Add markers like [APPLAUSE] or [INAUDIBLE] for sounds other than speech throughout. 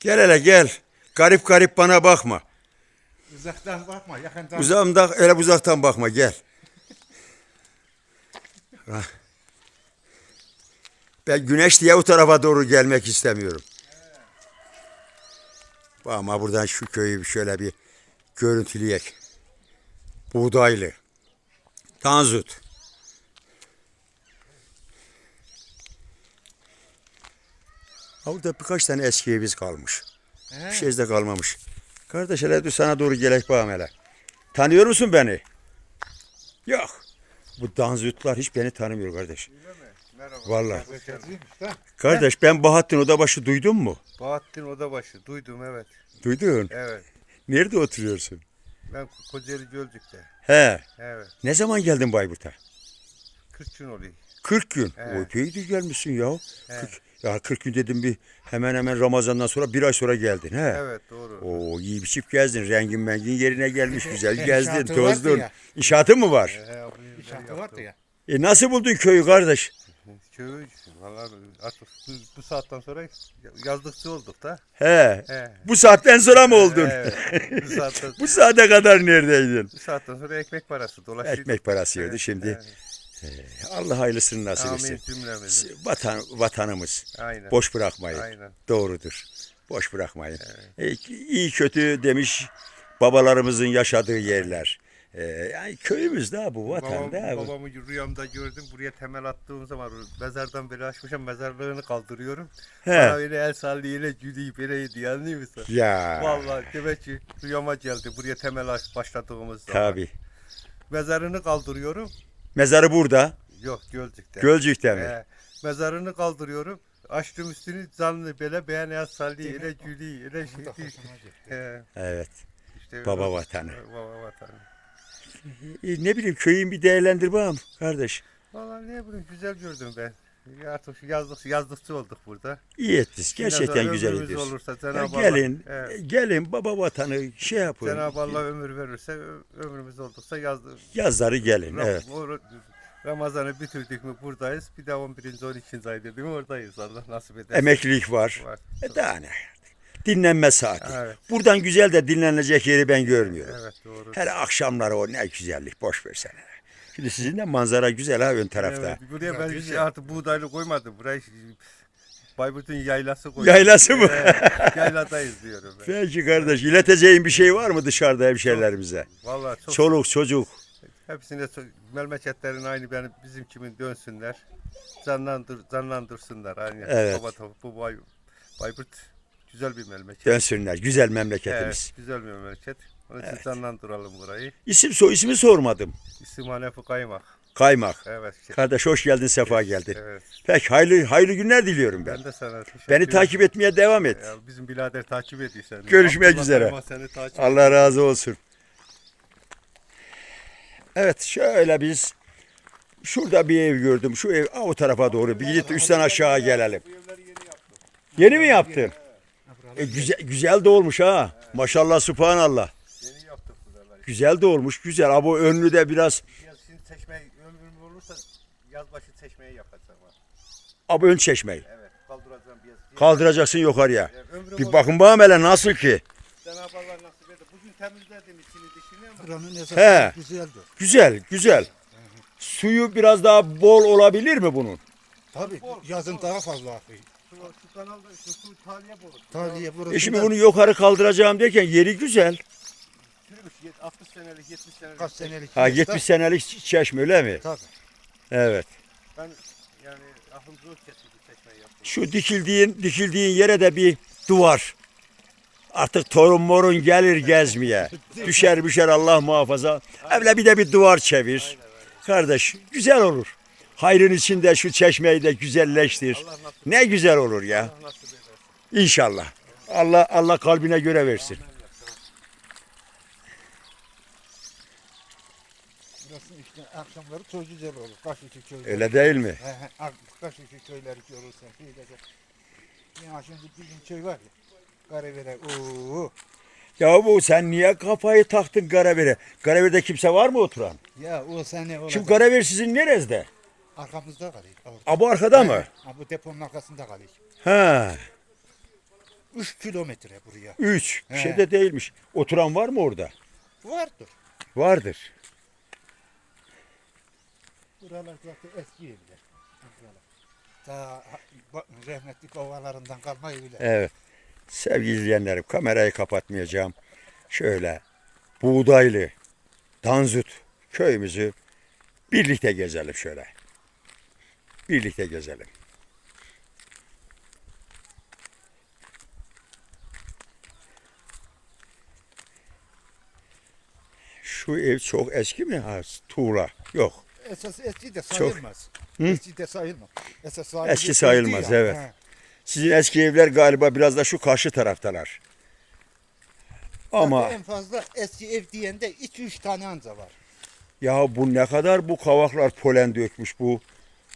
Gel hele gel. Garip garip bana bakma. Uzaktan bakma, yakından. Uzağımda öyle uzaktan bakma gel. Ha. Ben güneş diye o tarafa doğru gelmek istemiyorum. Ama buradan şu köyü şöyle bir görüntüleyek. Buğdaylı. Tanzut. Burada birkaç tane eski evimiz kalmış. Bir şey de kalmamış. Kardeş hele dur sana doğru gelek bakalım hele. Tanıyor musun beni? Yok. Bu danzutlar hiç beni tanımıyor kardeş. Merhaba. Vallahi. Kardeş ben Bahattin Odabaşı duydun mu? Bahattin Odabaşı. Duydum evet. Duydun. Evet. Nerede oturuyorsun? Ben Kocaeli Gölcük'te. He. Evet. Ne zaman geldin Bayburt'a? 40 gün oluyor. 40 gün. Evet. O epey de gelmişsin ya. Evet. 40, ya 40 gün dedim bir hemen hemen Ramazan'dan sonra bir ay sonra geldin. He. Evet doğru. Oo iyi biçip gezdin. Rengin mengin yerine gelmiş. Güzel [LAUGHS] gezdin, İnşaatı vardı tozdun. ya. İnşaatın mı var? O bir- İnşaatı vardı ya. E nasıl buldun köyü kardeş? [LAUGHS] Köyü vallahi artık bu, bu saatten sonra yazlıkçı olduk da. He. He. Bu saatten sonra mı oldun? Evet. bu [LAUGHS] saatten, Bu saate kadar neredeydin? bu saatten sonra ekmek parası dolaşıyor. Ekmek parası yedi. Şimdi Allah hayırlısını nasip Amin etsin. Vatan, vatanımız. Aynen. Boş bırakmayın. Aynen. Doğrudur. Boş bırakmayın. E, iyi kötü demiş babalarımızın yaşadığı yerler. E, yani köyümüz daha bu vatan Babam, da bu. babamı rüyamda gördüm. Buraya temel attığım zaman mezardan beri açmışım. Mezarlığını kaldırıyorum. He. Bana öyle el sallıyor, öyle gülüyor, böyle diyor anlıyor musun? Ya Vallahi demek ki rüyama geldi. Buraya temel aç başladığımız zaman. tabi. Mezarını kaldırıyorum. Mezarı burada. Yok Gölcük'te. Gölcük'te mi? He. mezarını kaldırıyorum. Açtım üstünü canlı böyle el sallıyor, öyle gülüyor, öyle şey Evet. işte Baba öyle- vatanı. Baba vatanı. E, ne bileyim köyün bir değerlendir bakalım kardeş. Vallahi ne bileyim güzel gördüm ben. Artık şu yazlık, yazlıkçı olduk burada. İyi ettiniz. Gerçekten güzel ömrümüz ediyorsun. olursa Ya Cenab-ı Allah, gelin, Evet. gelin baba vatanı şey yapın. Cenab-ı Allah ömür verirse ö- ömrümüz olduksa yazdık. Yazları gelin. Evet. Ramazan'ı bitirdik mi buradayız. Bir de 11. 12. ay dedim oradayız. Allah nasip eder. Emeklilik var. Var. E daha ne? Dinlenme saati. Evet. Buradan güzel de dinlenecek yeri ben görmüyorum. Evet doğru. Hele akşamları o ne güzellik boş versene. Şimdi sizin de manzara güzel ha ön tarafta. Evet, buraya ben güzel. şey artık buğdaylı koymadım. Burayı Bayburt'un yaylası koydum. Yaylası mı? Evet, yayladayız diyorum ben. Peki kardeş ileteceğin bir şey var mı dışarıda hemşerilerimize? Vallahi çok Çoluk çocuk. hepsine memleketlerin aynı benim bizim kimin dönsünler. Canlandır canlandırsınlar aynı. Evet. Baba topu- bu Bay, Bayburt güzel bir memleket. Dönsünler. Güzel memleketimiz. Evet, güzel bir memleket. Onun için canlandıralım burayı. İsim soy ismi sormadım. İsim Hanefi Kaymak. Kaymak. Evet. Kardeş hoş geldin sefa geldin. Evet. Peki hayırlı, hayırlı günler diliyorum ben. Ben de sana teşekkür Beni ederim. takip etmeye devam et. Ya bizim birader takip ediyor seni. Görüşmek Abdullah üzere. Kaymak Seni takip Allah razı olsun. Evet şöyle biz şurada bir ev gördüm. Şu ev o tarafa doğru. Bir gidip üstten aşağı gelelim. Yeni mi yaptın? E, güzel, güzel de olmuş ha. Maşallah subhanallah. Güzel de olmuş güzel. Ama önlü de biraz Yaz şimdi çeşmeyi ömrüm olursa yaz başı çeşmeyi yapacağım. ha. ama ön çeşmeyi. Evet kaldıracağım bir yaz. Kaldıracaksın yukarıya. Ömrüm Bir olur- bakın bakalım hele nasıl ki. Cenab-ı Allah nasip eder. Bugün temizledim içini dışını ama. Buranın esası He. güzeldir. Güzel güzel. Suyu biraz daha bol olabilir mi bunun? Tabii yazın daha fazla akıyor. Şu, şu kanalda şu su taliye boru. Taliye burası. E şimdi bunu yukarı kaldıracağım derken yeri güzel. Çürümüş yet- 60 senelik 70 senelik. kaç senelik. Ha yaşta- 70 senelik çeşme öyle mi? Tabii. Evet. Ben yani aklım zor kesildi çeşmeyi yaptım. Şu dikildiğin dikildiğin yere de bir duvar. Artık torun morun gelir gezmeye. [LAUGHS] Düşer düşer Allah muhafaza. Evle bir de bir duvar çevir. Kardeş güzel olur. Hayrın içinde şu çeşmeyi de güzelleştir. Ne güzel olur ya. Allah nasip ederse. İnşallah. Allah Allah kalbine göre versin. Burası işte akşamları güzel olur. Kaşıklı köyleri. Öyle değil mi? He he. ak- Kaşıklı köyleri görürsen. Şöyle Ya şimdi bizim köy var ya. Karevere. Oo. Ya bu sen niye kafayı taktın Garaver'e? Garaver'de kimse var mı oturan? Ya o sene orada. Şimdi Garaver sizin nerede? Arkamızda kalıyor. orada. Abo arkada mı? Ha, bu deponun arkasında kalıyor. Ha. 3 kilometre buraya. 3. Bir He. şey de değilmiş. Oturan var mı orada? Vardır. Vardır. Buralar zaten eski evler. Buralar. Ta rahmetli babalarından kalma evler. Evet. Sevgili izleyenlerim kamerayı kapatmayacağım. Şöyle buğdaylı Danzut köyümüzü birlikte gezelim şöyle. Birlikte gezelim. Şu ev çok eski mi? Ha, tuğla. Yok. Esas eski de Çok. sayılmaz. Hı? Eski de sayılmaz. Esas Eski sayılmaz, evet. He. Sizin eski evler galiba biraz da şu karşı taraftalar. Ama Zaten en fazla eski ev diyende 2-3 tane anca var. Ya bu ne kadar bu kavaklar polen dökmüş bu.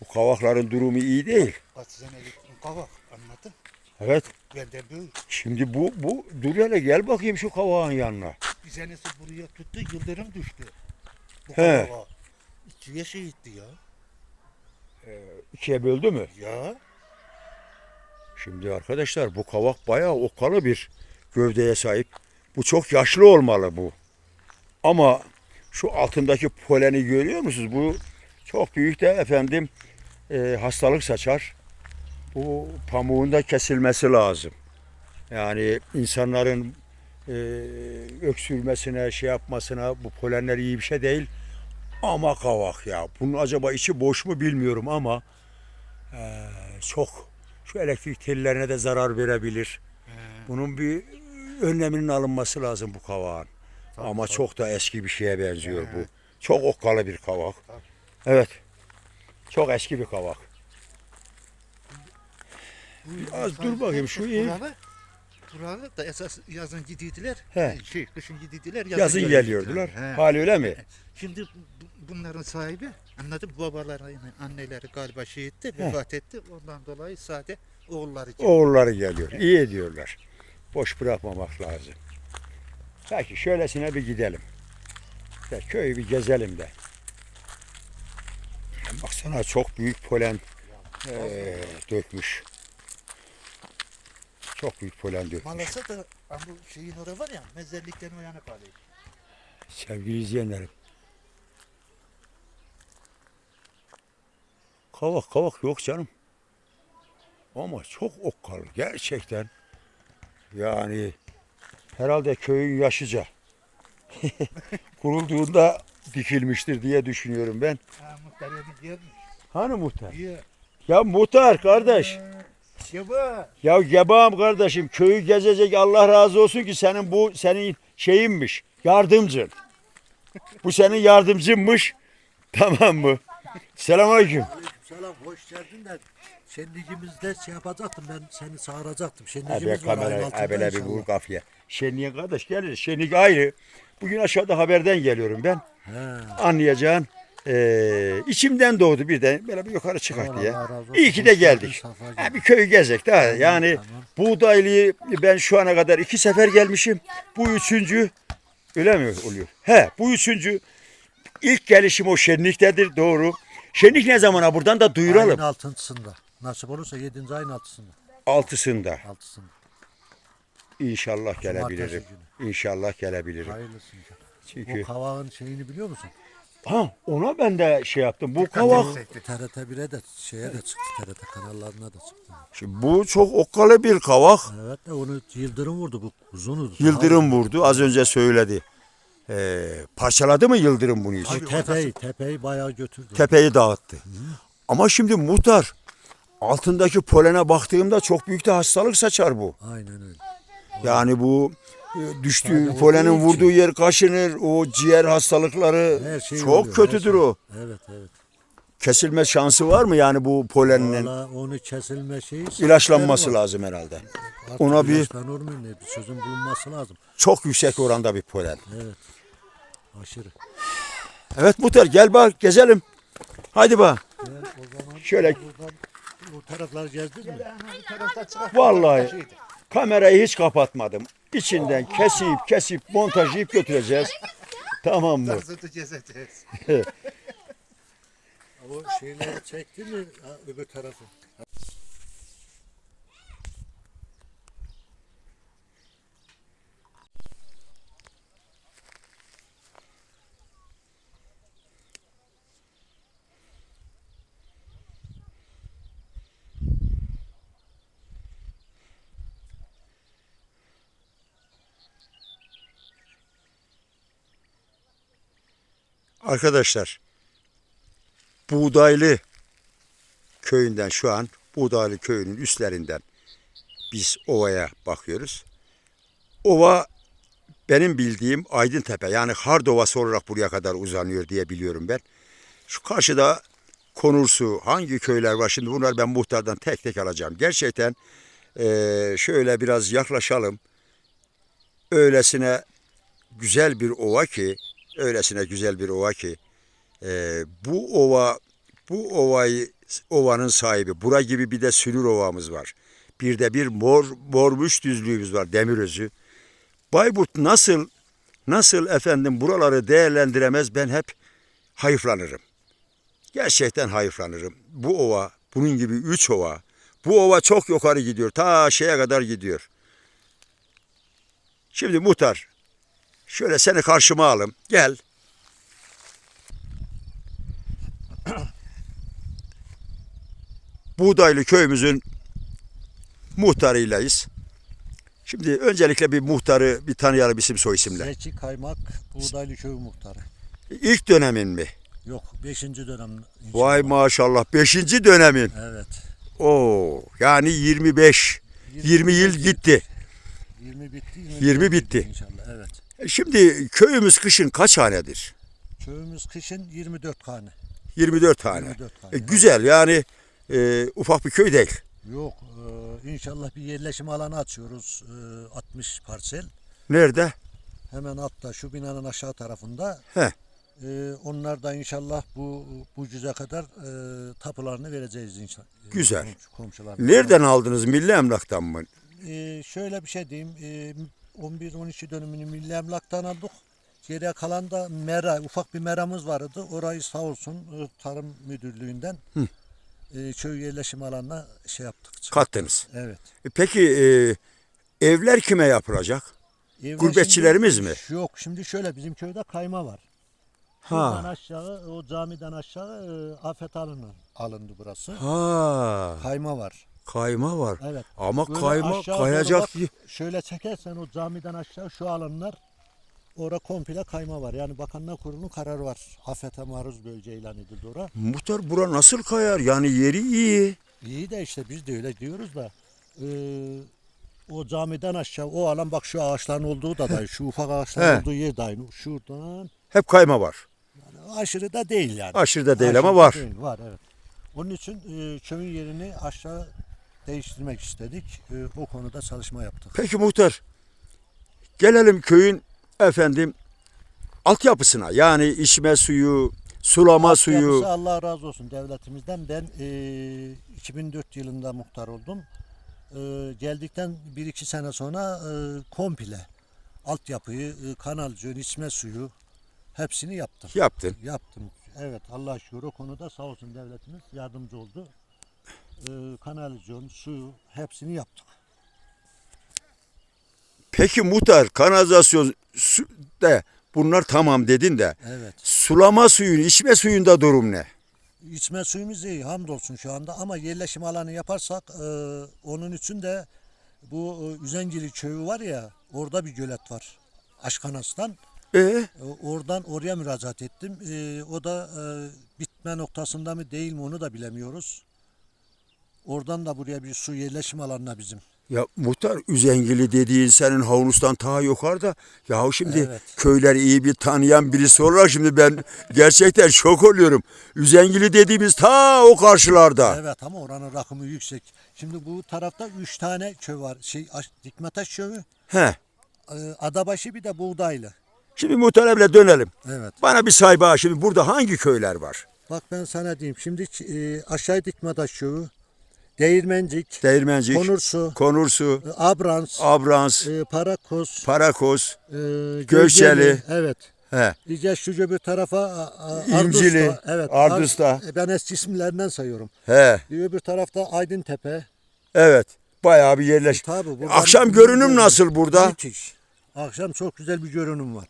Bu kavakların durumu iyi değil. Kaç senelik kavak anladın? Evet. Benden büyük. Şimdi bu bu dur hele gel bakayım şu kavağın yanına. Bir senesi buraya tuttu yıldırım düştü. Bu He. kavağa. İkiye şehitti ya. İkiye böldü mü? Ya. Şimdi arkadaşlar bu kavak bayağı okalı bir gövdeye sahip. Bu çok yaşlı olmalı bu. Ama şu altındaki poleni görüyor musunuz? Bu çok büyük de efendim e, hastalık saçar. Bu pamuğun da kesilmesi lazım. Yani insanların e, öksürmesine, şey yapmasına bu polenler iyi bir şey değil. Ama kavak ya. Bunun acaba içi boş mu bilmiyorum ama e, çok şu elektrik tellerine de zarar verebilir. Bunun bir önleminin alınması lazım bu kavağın. Ama çok da eski bir şeye benziyor bu. Çok okkalı bir kavak. Tabii. Evet. Çok eski bir kavak. Az dur bakayım, şu ev- Buralı da esas yazın gidiydiler. He. Şey, kışın gidiydiler. Yazın geliyordular. He. Hali öyle mi? Şimdi bu- bunların sahibi anladım babaları, anneleri galiba şehitti, vefat etti. Ondan dolayı sade oğulları geldi. Oğulları geliyor. İyi ediyorlar. Boş bırakmamak lazım. Peki şöylesine bir gidelim. De köyü bir gezelim de. Baksana çok büyük polen eee, dökmüş. Çok büyük polen dökmüş. Malasa da ha bu şeyin orası var ya mezarlıktan o yana kalıyor. Sevgili izleyenlerim. Kavak kavak yok canım. Ama çok okkalı gerçekten. Yani herhalde köyün yaşıca. [LAUGHS] Kurulduğunda dikilmiştir diye düşünüyorum ben. Ha muhtariyet gelmiş. Hani muhtar? Ya. Ya muhtar kardeş. Ya gebağım kardeşim köyü gezecek Allah razı olsun ki senin bu senin şeyinmiş yardımcın. Bu senin yardımcınmış. [LAUGHS] Tamam mı? Selamünaleyküm. Selam hoş geldin de şenliğimizde şey yapacaktım ben seni çağıracaktım. Abi Şenliğimiz var ayın kamera altında ebele bir inşallah. vur kafiye. Şenliğe kardeş gelir. Şenlik ayrı. Bugün aşağıda haberden geliyorum ben. He. Anlayacağın eee, içimden doğdu birden böyle bir yukarı çıkak diye. İyi ki de geldik. Ha, bir köyü gezek daha. Yani tamam. Buğdaylı'yı ben şu ana kadar iki sefer gelmişim. Bu üçüncü öyle mi oluyor? He bu üçüncü. İlk gelişim o şenliktedir doğru. Şenlik ne zamana buradan da Ayın duyuralım. altısında. Nasip olursa 7. ayın altısında. Altısında. Altısında. İnşallah gelebilirim. İnşallah gelebilirim. Hayırlısı. Çünkü Bu kavağın şeyini biliyor musun? Ha ona ben de şey yaptım. Bu kavak TRT 1'e de şeye de çıktı. TRT kanallarına da çıktı. Şimdi bu çok okkalı bir kavak. Evet de onu yıldırım vurdu bu uzun Yıldırım vurdu. Az önce söyledi. Ee, parçaladı mı Yıldırım bunu hiç? Tabii, tepeyi, tepeyi bayağı götürdü. Tepeyi dağıttı. Ama şimdi muhtar altındaki polene baktığımda çok büyük de hastalık saçar bu. Aynen öyle. Yani bu düştüğü Sadece polenin vurduğu yer kaşınır. O ciğer hastalıkları Her şey çok oluyor, her kötüdür şey. o. Evet evet. Kesilme şansı var mı yani bu poleninin? Valla onu kesilme şeyi. ilaçlanması var. lazım herhalde. Artık Ona bir- ilaçlanır mı ne? Bir çözüm bulunması lazım. Çok yüksek oranda bir polen. Evet. Aşırı. Evet muhtar gel bak gezelim. Hadi bak. Gel o zaman Şöyle buradan o tarafları gezdin mi? Bu. Vallahi. Kamerayı hiç kapatmadım. İçinden kesip kesip montajlayıp götüreceğiz. Tamam mı? O şeyleri çekti mi ha, öbür tarafı? Arkadaşlar Buğdaylı köyünden şu an Buğdaylı köyünün üstlerinden biz ovaya bakıyoruz. Ova benim bildiğim Aydıntepe yani Hardovası olarak buraya kadar uzanıyor diye biliyorum ben. Şu karşıda Konursu hangi köyler var şimdi bunlar ben muhtardan tek tek alacağım. Gerçekten eee, şöyle biraz yaklaşalım. Öylesine güzel bir ova ki öylesine güzel bir ova ki eee, bu ova bu ovayı ovanın sahibi bura gibi bir de Sülür ovamız var. Bir de bir mor mormuş düzlüğümüz var Demirözü. Bayburt nasıl nasıl efendim buraları değerlendiremez ben hep hayıflanırım. Gerçekten hayıflanırım. Bu ova, bunun gibi üç ova. Bu ova çok yukarı gidiyor. Ta şeye kadar gidiyor. Şimdi muhtar, şöyle seni karşıma alayım. Gel. Buğdaylı köyümüzün muhtarıylayız. Şimdi öncelikle bir muhtarı bir tanıyalım isim soy isimle. Zeki Kaymak Buğdaylı Köy Muhtarı. İlk dönemin mi? Yok 5. dönem. inşallah. Vay maşallah. Beşinci dönemin. Evet. Oo, yani 25. 20 yıl gitti. 20 bitti. 20 bitti. İnşallah evet. Şimdi köyümüz kışın kaç hanedir? Köyümüz kışın 24 hane. 24 hane. 24 hane. E, güzel yani e, ufak bir köy değil. Yok e, inşallah bir yerleşim alanı açıyoruz. E, 60 parsel. Nerede? Hemen altta şu binanın aşağı tarafında. He. E, onlar da inşallah bu bu cüze kadar e, tapularını vereceğiz inşallah. Güzel. komşu- komşularına. Nereden aldınız? Milli Emlak'tan mı? E, şöyle bir şey diyeyim. E, 11-12 dönümünü Milli Emlak'tan aldık. Geriye kalan da mera, ufak bir meramız vardı. Orayı sağ olsun e, Tarım Müdürlüğü'nden e, köy yerleşim alanına şey yaptık. Kattınız. Evet. E, Peki e, evler kime yapılacak? Evde Gurbetçilerimiz şimdi- mi? Yok şimdi şöyle bizim köyde kayma var. Buradan Ha. aşağı o camiden aşağı e, afet alındı, alındı burası. Ha. Kayma var. Kayma var. Evet. Ama Böyle kayma aşağı doğru kayacak. bak, şöyle çekersen o camiden aşağı şu alanlar orada komple kayma var. Yani Bakanlar Kurulu'nun kararı var. Afete maruz bölge ilan edildi ora. Muhtar bura nasıl kayar? Yani yeri iyi. İyi de işte biz de öyle diyoruz da e, o camiden aşağı o alan bak şu ağaçların olduğu da dayı. Şu ufak ağaçların He. olduğu yer dayı. Şuradan Hep kayma var. aşırı da değil yani. Aşırı da değil ama var. değil, var evet. Onun için e, köyün yerini aşağı değiştirmek istedik. E, o konuda çalışma yaptık. Peki muhtar. Gelelim köyün efendim altyapısına. Yani içme suyu, sulama suyu. Yapısı Allah razı olsun devletimizden. Ben e, 2004 yılında muhtar oldum. E, geldikten 1-2 sene sonra e, komple altyapıyı, e, kanalizasyon, içme suyu hepsini yaptım. Yaptın. Yaptım. Evet Allah şükür o konuda sağ olsun devletimiz yardımcı oldu. E, kanalizasyon, suyu hepsini yaptık. Peki muhtar kanalizasyon su de bunlar tamam dedin de Evet. sulama suyun, içme suyunda durum ne? İçme suyumuz iyi hamdolsun şu anda ama yerleşim alanı yaparsak e, onun için de bu e, Üzengili köyü var ya orada bir gölet var. Aşkanas'tan. E E, oradan oraya müracaat ettim. E, o da e, bitme noktasında mı değil mi onu da bilemiyoruz. Oradan da buraya bir su yerleşim alanına bizim. ya muhtar Üzengili dediğin senin havlustan ta yukarıda. Ya şimdi Evet. köyleri iyi bir tanıyan birisi olarak şimdi ben gerçekten şok oluyorum. Üzengili dediğimiz ta o karşılarda. Evet ama oranın rakımı yüksek. Şimdi bu tarafta üç tane köy var. Şey Aş- Dikmetaş köyü, He. e, Adabaşı bir de Buğdaylı. Şimdi muhtaremle dönelim. Evet. Bana bir say bana şimdi burada hangi köyler var? Bak ben sana diyeyim. Şimdi e, aşağı Dikmetaş köyü, Değirmencik, Değirmencik, Konursu, Konursu, e, Abrans, Abrans, e, Parakos, Parakoz, e. Gölgeli, Evet. he. İyice şu bir tarafa İncili, Ardusta, evet. Ardusta. Ar- e, ben eski isimlerinden sayıyorum. He. Öbür tarafta Aydıntepe. Evet. Bayağı bir yerleş. Tabii buradan- Akşam görünüm nasıl burada? Müthiş. Akşam çok güzel bir görünüm var.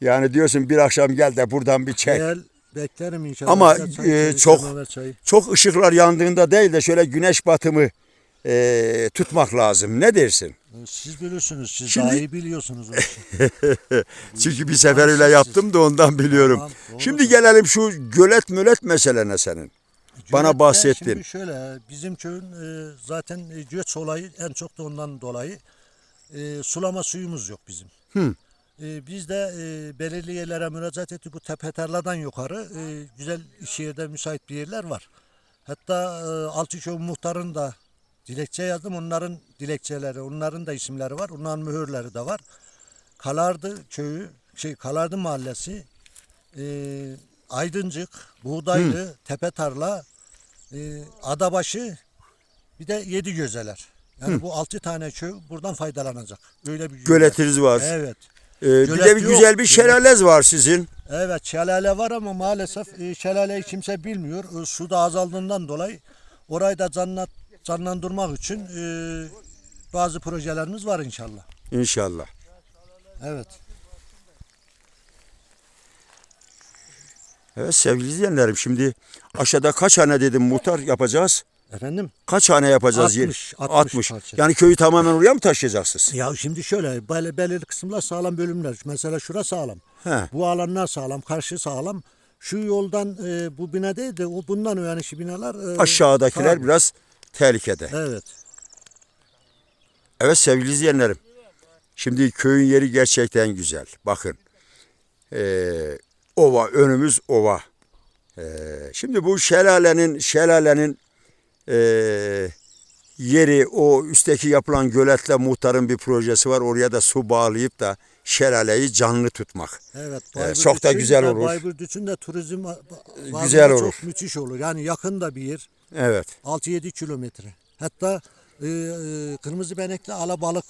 Yani diyorsun bir akşam gel de buradan bir çek. Gel beklerim inşallah. Ama, e, çok-. Çok ışıklar yandığında değil de şöyle güneş batımı e, tutmak lazım. Ne dersin? E, Siz bilirsiniz, siz Şimdi- daha iyi biliyorsunuz. [LAUGHS] Çünkü bir sefer öyle yaptım da ondan biliyorum. Tamam. Şimdi gelelim şu gölet mölet meselene senin. Bana bahsettin. Şimdi şöyle bizim köyün e, zaten e, göç olayı en çok da ondan dolayı e, sulama suyumuz yok bizim. Hı. E, biz de e, belirli yerlere müracaat ettik. Bu tepetarladan yukarı e, güzel iş yerde müsait bir yerler var. Hatta e, Altıköy muhtarın da dilekçe yazdım. Onların dilekçeleri, onların da isimleri var. Onların mühürleri de var. Kalardı köyü, şey Kalardı mahallesi, e, Aydıncık, Buğdaylı, Tepe Tarla, e, Adabaşı, bir de Yedi Gözeler. Yani bu altı tane köy buradan faydalanacak. Öyle bir Göletiniz var. Evet. Ee, bir de bir yok. güzel bir şelalez var sizin. Evet şelale var ama maalesef e, şelaleyi kimse bilmiyor. E, su da azaldığından dolayı orayı da canlat, canlandırmak için e, bazı projelerimiz var inşallah. İnşallah. Evet. Evet sevgili izleyenlerim şimdi aşağıda kaç hane dedim muhtar yapacağız? Efendim? Kaç hane yapacağız? 60, Yer- 60 parça. Yani köyü tamamen oraya mı taşıyacaksınız? Ya şimdi şöyle böyle belirli kısımlar sağlam bölümler. Mesela şura sağlam. He. Bu alanlar sağlam, karşı sağlam. Şu yoldan e, bu bina değil de o bundan şu binalar e, Aşağıdakiler sağlam. biraz tehlikede. Evet. Evet sevgili izleyenlerim. Şimdi köyün yeri gerçekten güzel. Bakın. Ee, ova önümüz ova. Ee, şimdi bu şelalenin şelalenin ee, yeri o üstteki yapılan göletle muhtarın bir projesi var. Oraya da su bağlayıp da şelaleyi canlı tutmak. Evet. Ee, çok da güzel olur. Bayburt için de turizm Güzel olur. Çok müthiş olur. Yani yakın da bir yer. Evet. 6-7 kilometre. Hatta e, e, kırmızı benekli alabalık